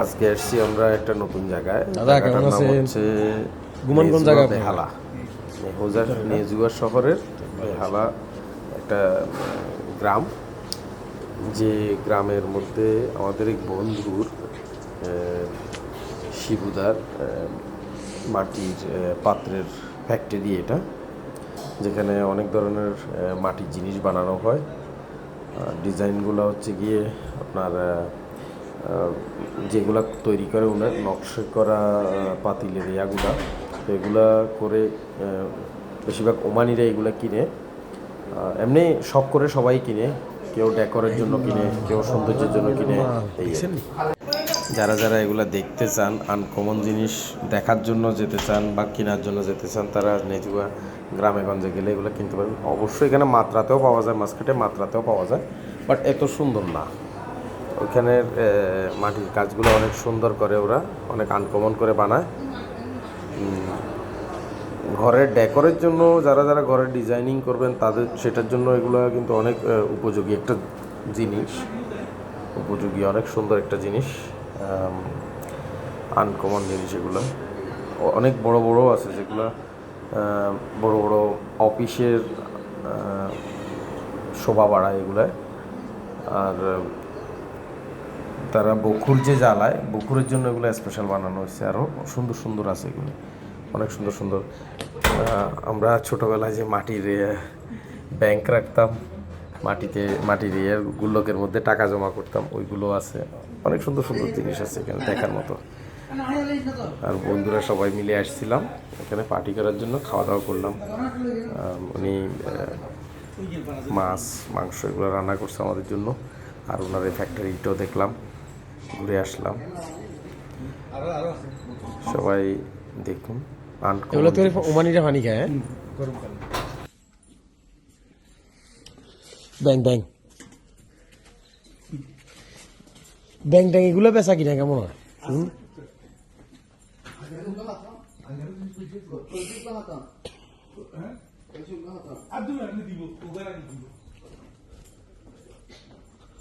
আজকে এসছি আমরা একটা নতুন জায়গায়। দাদা, জায়গাটার নাম হচ্ছে জায়গা বেহালা। শহরের বেহালা একটা গ্রাম। যে গ্রামের মধ্যে আমাদের এক বন্ধুর শিবুদার মাটির পাত্রের ফ্যাক্টরি এটা যেখানে অনেক ধরনের মাটির জিনিস বানানো হয়। ডিজাইনগুলো হচ্ছে গিয়ে আপনার যেগুলা তৈরি করে ওনার নকশা করা পাতিলের ইয়াগুলা তো এগুলা করে বেশিরভাগ ওমানিরা এগুলা কিনে এমনি শখ করে সবাই কিনে, কেউ ডেকোরের জন্য কিনে, কেউ সৌন্দর্যের জন্য কিনে। যারা যারা এগুলা দেখতে চান আনকমন জিনিস দেখার জন্য যেতে চান বা কেনার জন্য যেতে চান, তারা নেজুয়া গ্রামে গঞ্জে গেলে এগুলো কিনতে পারবেন অবশ্যই এখানে মাত্রাতেও পাওয়া যায় মার্কেটে মাত্রাতেও পাওয়া যায় বাট এত সুন্দর না ওইখানের মাটির কাজগুলো অনেক সুন্দর করে ওরা, অনেক আনকমন করে বানায়। ঘরের ডেকোরের জন্য যারা যারা ঘরের ডিজাইনিং করবেন, তাদের, সেটার জন্য এগুলো কিন্তু অনেক উপযোগী একটা জিনিস। উপযোগী, অনেক সুন্দর একটা জিনিস আনকমন জিনিস এগুলো। অনেক বড় বড় আছে যেগুলো বড় বড় অফিসের শোভা বাড়ায় এগুলায়। আর তারা বকুর যে জ্বালায় বকুরের জন্য এগুলো স্পেশাল বানানো হয়েছে আরও সুন্দর সুন্দর আছে এগুলো। অনেক সুন্দর সুন্দর। আমরা ছোটোবেলায় যে মাটির ব্যাংক রাখতাম, মাটিতে, মাটির ইয়ের গুল্লকের মধ্যে টাকা জমা করতাম, ওইগুলো আছে। অনেক সুন্দর সুন্দর জিনিস আছে এখানে দেখার মতো। আর বন্ধুরা সবাই মিলে আসছিলাম, এখানে পার্টি করার জন্য খাওয়া দাওয়া করলাম উনি মাছ, মাংস এগুলো রান্না করছে আমাদের জন্য। আর ওনার এই ফ্যাক্টরিটাও দেখলাম ঘুরে আসলাম। সবাই দেখুন এগুলো তো। ওমানিরা পানি খায় হ্যাঁ? ব্যাং ব্যাং। ব্যাং ট্যাং এগুলো বেচা কিনা কেমন হয়?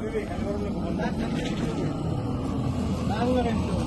¿Qué es eso? ¿Qué es.